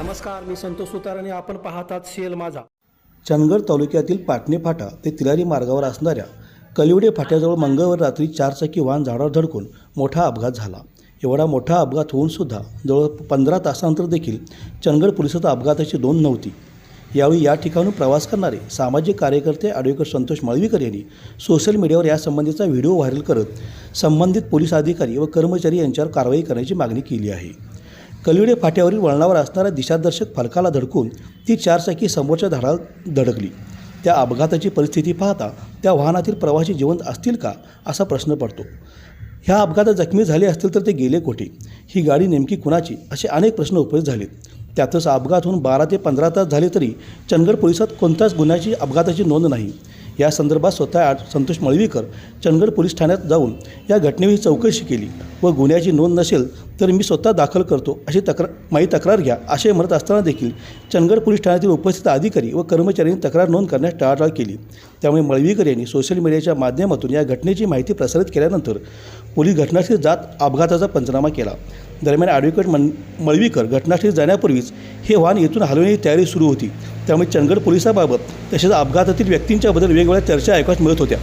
नमस्कार मी संतोष सुतार आणि आपण पाहतात सेल माझा. चंदगड तालुक्यातील पाटणे फाटा ते तिलारी मार्गावर असणाऱ्या कलिवडे फाट्याजवळ मंगळवार रात्री चारचाकी वाहन झाडावर धडकून मोठा अपघात झाला. एवढा मोठा अपघात होऊनसुद्धा जवळ पंधरा तासानंतर देखील चंदगड पोलिसात अपघाताची नोंद नव्हती. यावेळी या ठिकाणून प्रवास करणारे सामाजिक कार्यकर्ते ॲडव्होकेट संतोष मळवीकर यांनी सोशल मीडियावर यासंबंधीचा व्हिडिओ व्हायरल करत संबंधित पोलीस अधिकारी व कर्मचारी यांच्यावर कारवाई करण्याची मागणी केली आहे. कलविडे फाट्यावरील वळणावर असणाऱ्या दिशादर्शक फलकाला धडकून ती चारचाकी समोरच्या झाडाला धडकली. त्या अपघाताची परिस्थिती पाहता त्या वाहनातील प्रवासी जिवंत असतील का असा प्रश्न पडतो. ह्या अपघातात जखमी झाले असतील तर ते गेले कोठे? ही गाडी नेमकी कुणाची? असे अनेक प्रश्न उपस्थित झालेत. त्यातच अपघात होऊन बारा ते पंधरा तास झाले तरी चंदगड पोलिसात कोणत्याच गुन्ह्याची अपघाताची नोंद नाही. या संदर्भात स्वतः आठ संतोष मळवीकर चंदगड पोलीस ठाण्यात जाऊन या घटनेची चौकशी केली व गुन्ह्याची नोंद नसेल तर मी स्वतः दाखल करतो अशी तक्रार माही तक्रार घ्या असे म्हणत असताना देखील चंदगड पोलीस ठाण्यातील उपस्थित अधिकारी व कर्मचाऱ्यांनी तक्रार नोंद करण्यास टाळाटाळ केली. त्यामुळे मळवीकर यांनी सोशल मीडियाच्या माध्यमातून या घटनेची माहिती प्रसारित केल्यानंतर पोलीस घटनास्थळी जात अपघाताचा पंचनामा केला. दरम्यान ॲडव्होकेट मन मळवीकर घटनास्थळी जाण्यापूर्वीच हे वाहन येथून हलवण्याची तयारी सुरू होती. त्यामुळे चंदगड पोलिसाबाबत तसेच अपघातातील व्यक्तींच्याबद्दल वेगवेगळ्या चर्चा ऐकायला मिळत होत्या.